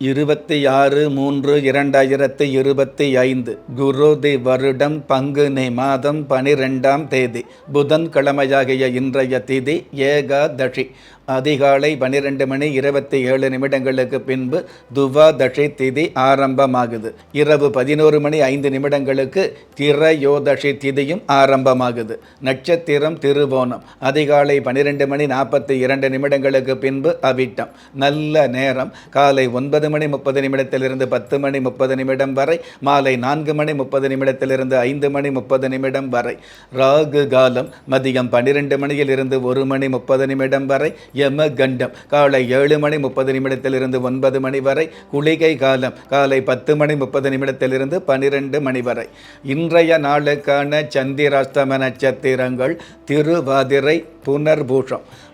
இருபத்தி ஆறு மூன்று இரண்டாயிரத்தி இருபத்தி ஐந்து குரு தி வருடம் பங்குனி மாதம் பனிரெண்டாம் தேதி புதன்கிழமையாகிய இன்றைய திதி ஏகாதஷி அதிகாலை பன்னிரெண்டு மணி இருபத்தி ஏழு நிமிடங்களுக்கு பின்பு துவா தஷை திதி ஆரம்பமாகுது. இரவு பதினோரு மணி ஐந்து நிமிடங்களுக்கு திரையோதஷி திதியும் ஆரம்பமாகுது. நட்சத்திரம் திருவோணம். அதிகாலை பன்னிரெண்டு மணி நாற்பத்தி இரண்டு நிமிடங்களுக்கு பின்பு அவிட்டம். நல்ல நேரம். காலை ஒன்பது மணி முப்பது நிமிடத்திலிருந்து பத்து மணி முப்பது நிமிடம் வரை. மாலை நான்கு மணி முப்பது நிமிடத்திலிருந்து ஐந்து மணி முப்பது நிமிடம் வரை. ராகு காலம். மதியம் பன்னிரெண்டு மணியில் இருந்து ஒரு மணி முப்பது நிமிடம் வரை. யம கண்டம் காலை ஏழு மணி முப்பது நிமிடத்திலிருந்து ஒன்பது மணி வரை குளிகை காலம். காலை பத்து மணி முப்பது நிமிடத்திலிருந்து பனிரெண்டு மணி வரை. இன்றைய நாளுக்கான சந்திராஷ்டம நட்சத்திரங்கள் திருவாதிரை புனர்பூஷம்.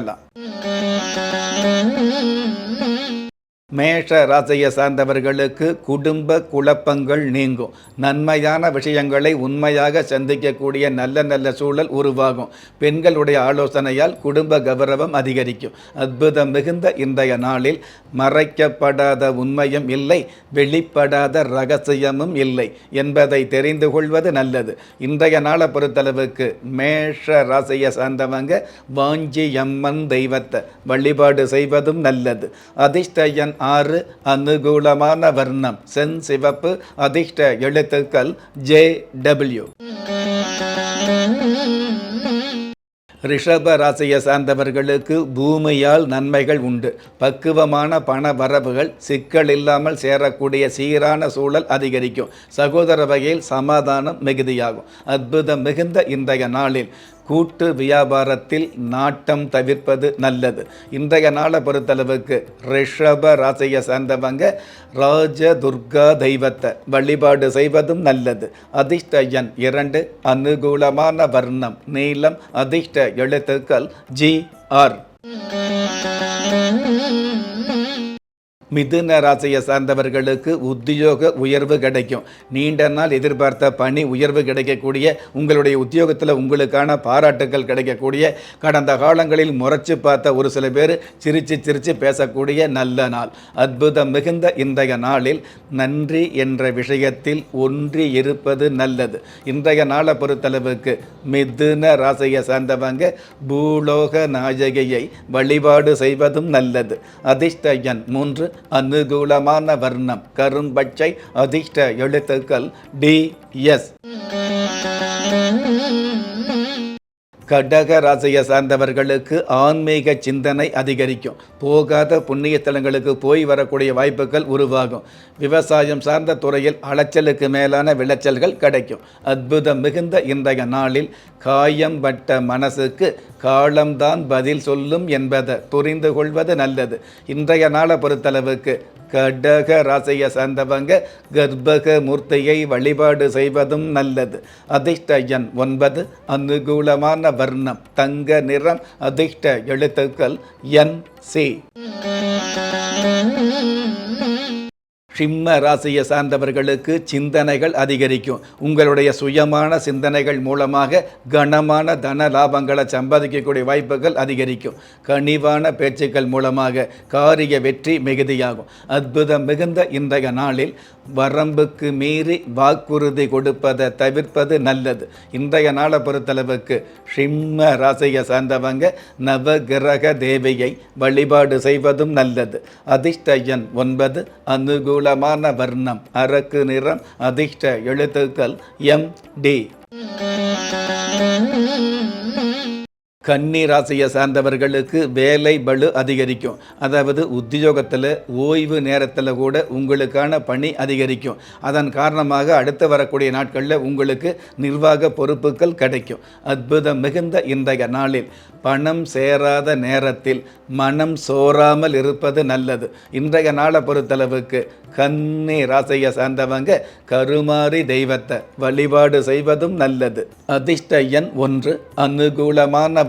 കണക്കല്ല மேஷ ராசியை சார்ந்தவர்களுக்கு குடும்ப குழப்பங்கள் நீங்கும். நன்மையான விஷயங்களை உண்மையாக சந்திக்கக்கூடிய நல்ல நல்ல சூழல் உருவாகும். பெண்களுடைய ஆலோசனையால் குடும்ப கௌரவம் அதிகரிக்கும். அற்புதம் மிகுந்த இன்றைய நாளில் மறைக்கப்படாத உண்மையும் இல்லை வெளிப்படாத ரகசியமும் இல்லை என்பதை தெரிந்து கொள்வது நல்லது. இன்றைய நாளை பொறுத்தளவுக்கு மேஷ ராசியை சார்ந்தவங்க வாஞ்சியம்மன் தெய்வத்தை வழிபாடு செய்வதும் நல்லது. அதிர்ஷ்டயன் ஆறு அனுகூலமான வர்ணம். சென் சிவப்பு அதிர்ஷ்ட எழுத்துக்கள் ஜே டபிள்யூ. ரிஷப ராசியை சார்ந்தவர்களுக்கு பூமியால் நன்மைகள் உண்டு. பக்குவமான பண வரவுகள் சிக்கல் இல்லாமல் சேரக்கூடிய சீரான சூழல் அதிகரிக்கும். சகோதர வகையில் சமாதானம் மிகுதியாகும். அற்புதம் மிகுந்த இன்றைய நாளில் கூட்டு வியாபாரத்தில் நாட்டம் தவிர்ப்பது நல்லது. இன்றைய நாளை பொறுத்தளவுக்கு ரிஷப ராசியை சார்ந்தவங்க ராஜ துர்கா தெய்வத்தை வழிபாடு செய்வதும் நல்லது. அதிர்ஷ்ட எண் இரண்டு அனுகூலமான வர்ணம் நீளம் அதிர்ஷ்ட எழுத்துக்கள் ஜி ஆர். மிதுன ராசியை சார்ந்தவர்களுக்கு உத்தியோக உயர்வு கிடைக்கும். நீண்ட நாள் எதிர்பார்த்த பணி உயர்வு கிடைக்கக்கூடிய உங்களுடைய உத்தியோகத்தில் உங்களுக்கான பாராட்டுகள் கிடைக்கக்கூடிய கடந்த காலங்களில் முறைச்சு பார்த்த ஒரு சில பேர் சிரித்து சிரித்து பேசக்கூடிய நல்ல நாள். அற்புதம் மிகுந்த இன்றைய நாளில் நன்றி என்ற விஷயத்தில் ஒன்றி இருப்பது நல்லது. இன்றைய நாளை பொறுத்தளவுக்கு மிதுன ராசியை சார்ந்தவங்க பூலோக நாயகியை வழிபாடு செய்வதும் நல்லது. அதிர்ஷ்ட எண் மூன்று அனுகூலமான வர்ணம். கரும்பச்சை அதிர்ஷ்ட எழுத்துக்கள் டி எஸ். கடக ராசியை சார்ந்தவர்களுக்கு ஆன்மீக சிந்தனை அதிகரிக்கும். போகாத புண்ணிய தலங்களுக்கு போய் வரக்கூடிய வாய்ப்புகள் உருவாகும். விவசாயம் சார்ந்த துறையில் அலைச்சலுக்கு மேலான விளைச்சல்கள் கிடைக்கும். அற்புதம் மிகுந்த இன்றைய நாளில் காயம் பட்ட மனசுக்கு காலம்தான் பதில் சொல்லும் என்பதை புரிந்து கொள்வது நல்லது. இன்றைய நாளை பொறுத்தளவுக்கு கடக ராசியை சார்ந்தவங்க கர்ப்பக மூர்த்தியை வழிபாடு செய்வதும் நல்லது. அதிர்ஷ்ட எண் ஒன்பது அனுகூலமான வர்ணம் தங்க நிறம் அதிர்ஷ்ட எழுத்துக்கள் என் சி. சிம்ம ராசியை சார்ந்தவர்களுக்கு சிந்தனைகள் அதிகரிக்கும். உங்களுடைய சுயமான சிந்தனைகள் மூலமாக கனமான தன லாபங்களை சம்பாதிக்கக்கூடிய வாய்ப்புகள் அதிகரிக்கும். கனிவான பேச்சுக்கள் மூலமாக காரிய வெற்றி மிகுதியாகும். அற்புதம் மிகுந்த இன்றைய நாளில் வரம்புக்கு மீறி வாக்குறுதி கொடுப்பதை தவிர்ப்பது நல்லது. இன்றைய நாளை பொறுத்தளவுக்கு சிம்ம ராசியை சார்ந்தவங்க நவகிரக தேவியை வழிபாடு செய்வதும் நல்லது. அதிர்ஷ்ட எண் ஒன்பது அனுகூலமான வர்ணம். அரக்கு நிறம் அதிர்ஷ்ட எழுத்துக்கள் எம் டி. கன்னி ராசியை சார்ந்தவர்களுக்கு வேலை பளு அதிகரிக்கும். அதாவது உத்தியோகத்தில் ஓய்வு நேரத்தில் கூட உங்களுக்கான பணி அதிகரிக்கும். அதன் காரணமாக அடுத்து வரக்கூடிய நாட்களில் உங்களுக்கு நிர்வாக பொறுப்புகள் கிடைக்கும். அற்புதம் மிகுந்த இன்றைய நாளில். பணம் சேராத நேரத்தில் மனம் சோறாமல் இருப்பது நல்லது. இன்றைய நாளை பொறுத்தளவுக்கு கன்னி ராசியை சார்ந்தவங்க கருமாறி தெய்வத்தை வழிபாடு செய்வதும் நல்லது. அதிர்ஷ்ட எண் ஒன்று அனுகூலமான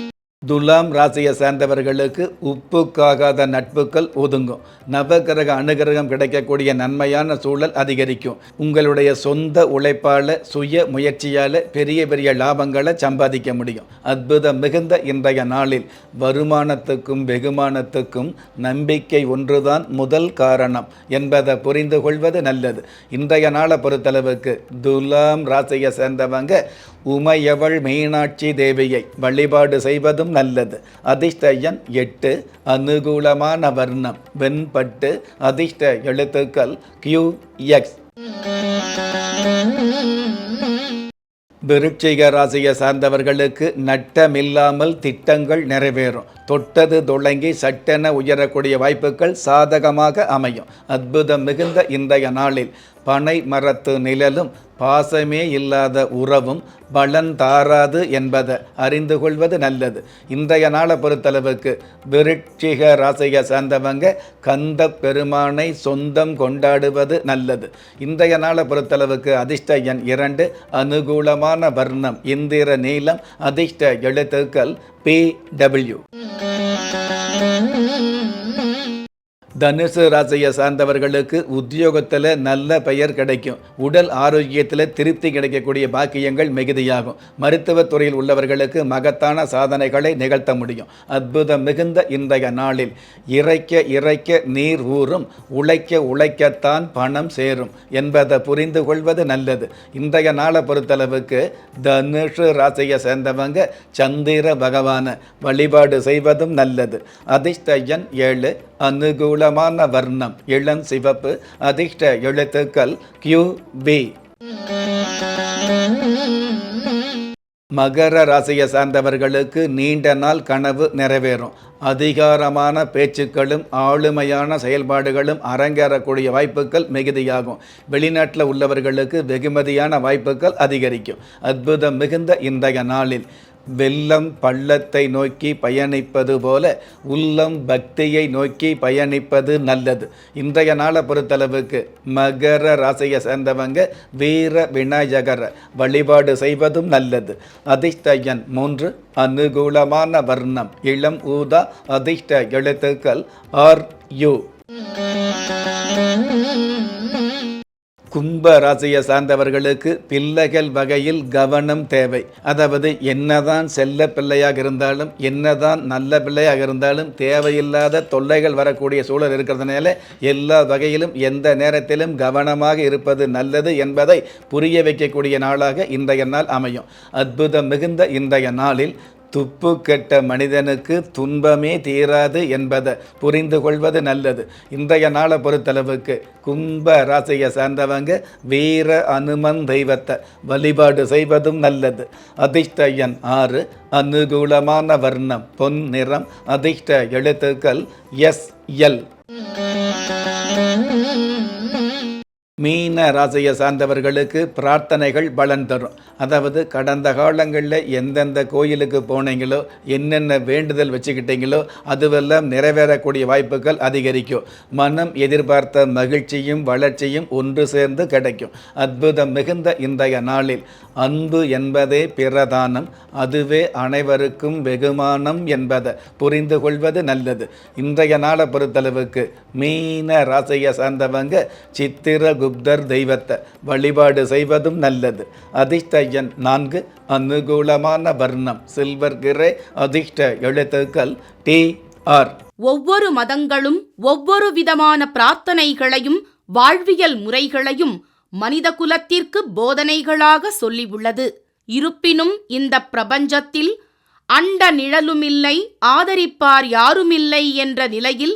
துலாம் ராசியை சேர்ந்தவர்களுக்கு உப்புக்காகாத நட்புகள் ஒதுங்கும். நவகிரக அனுகிரகம் கிடைக்கக்கூடிய நன்மையான சூழல் அதிகரிக்கும். உங்களுடைய சொந்த உழைப்பால் சுய முயற்சியால் பெரிய பெரிய லாபங்களை சம்பாதிக்க முடியும். அற்புதம் மிகுந்த இன்றைய நாளில் வருமானத்துக்கும் வெகுமானத்துக்கும் நம்பிக்கை ஒன்றுதான் முதல் காரணம் என்பதை புரிந்து கொள்வது நல்லது. இன்றைய நாளை பொறுத்தளவுக்கு துலாம் ராசியை சேர்ந்தவங்க உமையவள் மீனாட்சி தேவியை வழிபாடு செய்வதும் நல்லது. அதிர்ஷ்டயன் எட்டு அனுகூலமான வர்ணம். வெண்பட்டு அதிர்ஷ்ட எழுத்துக்கள் கியூ எக்ஸ் விருட்சிக ராசியை சார்ந்தவர்களுக்கு நட்டமில்லாமல் திட்டங்கள் நிறைவேறும். தொட்டது துளங்கி சட்டென உயரக்கூடிய வாய்ப்புகள் சாதகமாக அமையும். அற்புதம் மிகுந்த இன்றைய நாளில் பனை மரத்து நிழலும் பாசமே இல்லாத உறவும் பலன் தாராது என்பதை அறிந்து கொள்வது நல்லது. இன்றைய நாளை பொறுத்தளவுக்கு விருட்சிக ராசியை சார்ந்தவங்க கந்த பெருமானை சொந்தம் கொண்டாடுவது நல்லது. இன்றைய நாளை பொறுத்தளவுக்கு அதிர்ஷ்ட எண் இரண்டு அனுகூலமான வர்ணம் இந்திர நீளம் அதிர்ஷ்ட எழுத்துக்கள் பி டபிள்யூ. தனுசு ராசியை சார்ந்தவர்களுக்கு உத்தியோகத்தில் நல்ல பெயர் கிடைக்கும். உடல் ஆரோக்கியத்தில் திருப்தி கிடைக்கக்கூடிய பாக்கியங்கள் மிகுதியாகும். மருத்துவத் துறையில் உள்ளவர்களுக்கு மகத்தான சாதனைகளை நிகழ்த்த முடியும். அற்புதம் மிகுந்த இன்றைய நாளில் இறைக்க இறைக்க நீர் ஊறும். உழைக்க உழைக்கத்தான் பணம் சேரும் என்பதை புரிந்து கொள்வது நல்லது. இன்றைய நாளை பொறுத்தளவுக்கு தனுஷு ராசியை சேர்ந்தவங்க சந்திர பகவான வழிபாடு செய்வதும் நல்லது. அதிர்ஷ்ட எண் ஏழு அனுகூலமான வர்ணம் இளம் சிவப்பு அதிர்ஷ்ட எழுத்துக்கள் கியூ பி மகர ராசியை சார்ந்தவர்களுக்கு நீண்ட நாள் கனவு நிறைவேறும். அதிகாரமான பேச்சுக்களும் ஆளுமையான செயல்பாடுகளும் அரங்கேறக்கூடிய வாய்ப்புகள் மிகுதியாகும். வெளிநாட்டில் உள்ளவர்களுக்கு வெகுமதியான வாய்ப்புகள் அதிகரிக்கும். அற்புதம் மிகுந்த இன்றைய நாளில். வெள்ளம் பள்ளத்தை நோக்கி பயணிப்பது போல உள்ளம் பக்தியை நோக்கி பயணிப்பது நல்லது. இன்றைய நாளை பொறுத்தளவுக்கு மகர ராசியை சேர்ந்தவங்க வீர விநாயகர வழிபாடு செய்வதும் நல்லது. அதிர்ஷ்டயன் மூன்று அனுகூலமான வர்ணம். இளம் ஊதா அதிர்ஷ்ட எழுத்துக்கள் ஆர் யூ. கும்ப ராசியை சார்ந்தவர்களுக்கு பிள்ளைகள் வகையில் கவனம் தேவை. அதாவது என்னதான் செல்ல பிள்ளையாக இருந்தாலும் என்னதான் நல்ல பிள்ளையாக இருந்தாலும் தேவையில்லாத தொல்லைகள் வரக்கூடிய சூழல் இருக்கிறதுனால எல்லா வகையிலும் எந்த நேரத்திலும் கவனமாக இருப்பது நல்லது என்பதை புரிய வைக்கக்கூடிய நாளாக இன்றைய நாள் அமையும். அற்புதம் மிகுந்த இன்றைய நாளில் துப்பு கெட்ட மனிதனுக்கு துன்பமே தீராது என்பதை புரிந்து கொள்வது நல்லது. இன்றைய நாளை பொறுத்தளவுக்கு கும்ப ராசியை சார்ந்தவங்க வீர அனுமன் தெய்வத்தை வழிபாடு செய்வதும் நல்லது. அதிர்ஷ்ட எண் ஆறு அனுகூலமான வர்ணம் பொன் நிறம் அதிர்ஷ்ட எழுத்துக்கள் எஸ் எல். மீன ராசியை சார்ந்தவர்களுக்கு பிரார்த்தனைகள் பலன் தரும். அதாவது கடந்த காலங்களில் எந்தெந்த கோயிலுக்கு போனீங்களோ என்னென்ன வேண்டுதல் வச்சுக்கிட்டீங்களோ அதுவெல்லாம் நிறைவேறக்கூடிய வாய்ப்புகள் அதிகரிக்கும். மனம் எதிர்பார்த்த மகிழ்ச்சியும் வளர்ச்சியும் ஒன்று சேர்ந்து கிடைக்கும். அற்புதம் மிகுந்த இன்றைய நாளில். அன்பு என்பதே பிரதானம். அதுவே அனைவருக்கும் வெகுமானம் என்பதை புரிந்து கொள்வது நல்லது. இன்றைய நாளை பொறுத்தளவுக்கு மீன ராசியை சார்ந்தவங்க சித்திர குப்தர் தெய்வத்தை வழிபாடு செய்வதும் நல்லது. அதிர்ஷ்டயன் நான்கு அனுகூலமான வர்ணம் சில்வர் கிரே அதிர்ஷ்ட எழுத்துக்கள் டி ஆர். ஒவ்வொரு மதங்களும் ஒவ்வொரு விதமான பிரார்த்தனைகளையும் வாழ்வியல் முறைகளையும் மனித குலத்திற்கு போதனைகளாக சொல்லியுள்ளது இருப்பினும் இந்த பிரபஞ்சத்தில் அண்ட நிழலுமில்லை ஆதரிப்பார் யாருமில்லை என்ற நிலையில்